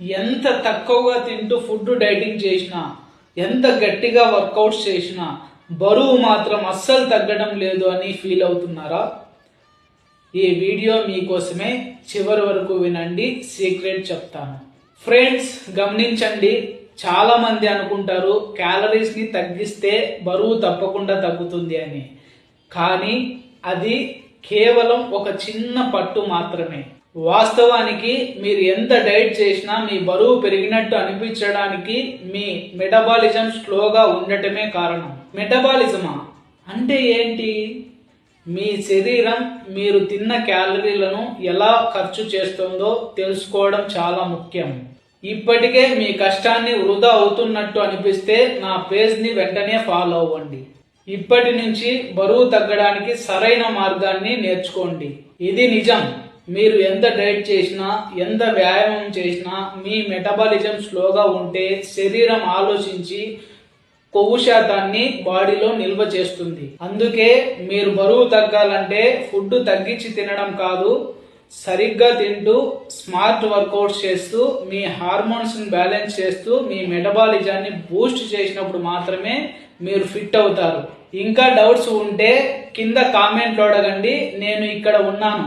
ఎంత తక్కువగా తింటూ ఫుడ్ డైటింగ్ చేసినా ఎంత గట్టిగా వర్కౌట్స్ చేసినా బరువు మాత్రం అస్సలు తగ్గడం లేదు అని ఫీల్ అవుతున్నారా? ఈ వీడియో మీకోసమే చివరి వరకు వినండి సీక్రెట్ చెప్తాను. ఫ్రెండ్స్ గమనించండి చాలామంది అనుకుంటారు క్యాలరీస్ని తగ్గిస్తే బరువు తప్పకుండా తగ్గుతుంది అని. కానీ అది కేవలం ఒక చిన్న పట్టు మాత్రమే. వాస్తవానికి మీరు ఎంత డైట్ చేసినా మీ బరువు పెరిగినట్టు అనిపించడానికి మీ మెటబాలిజం స్లోగా ఉండటమే కారణం. మెటబాలిజమా? అంటే ఏంటి? మీ శరీరం మీరు తిన్న క్యాలరీలను ఎలా ఖర్చు చేస్తుందో తెలుసుకోవడం చాలా ముఖ్యం. ఇప్పటికే మీ కష్టాన్ని వృధా అవుతున్నట్టు అనిపిస్తే నా పేజ్ని వెంటనే ఫాలో అవ్వండి. ఇప్పటి నుంచి బరువు తగ్గడానికి సరైన మార్గాన్ని నేర్చుకోండి. ఇది నిజం. మీరు ఎంత డైట్ చేసినా ఎంత వ్యాయామం చేసినా మీ మెటబాలిజం స్లోగా ఉంటే శరీరం ఆలోచించి కొవ్వు శాతాన్ని బాడీలో నిల్వ చేస్తుంది. అందుకే మీరు బరువు తగ్గాలంటే ఫుడ్ తగ్గించి తినడం కాదు సరిగ్గా తింటూ స్మార్ట్ వర్కౌట్స్ చేస్తూ మీ హార్మోన్స్ని బ్యాలెన్స్ చేస్తూ మీ మెటబాలిజాన్ని బూస్ట్ చేసినప్పుడు మాత్రమే మీరు ఫిట్ అవుతారు. ఇంకా డౌట్స్ ఉంటే కింద కామెంట్లో అడగండి నేను ఇక్కడ ఉన్నాను.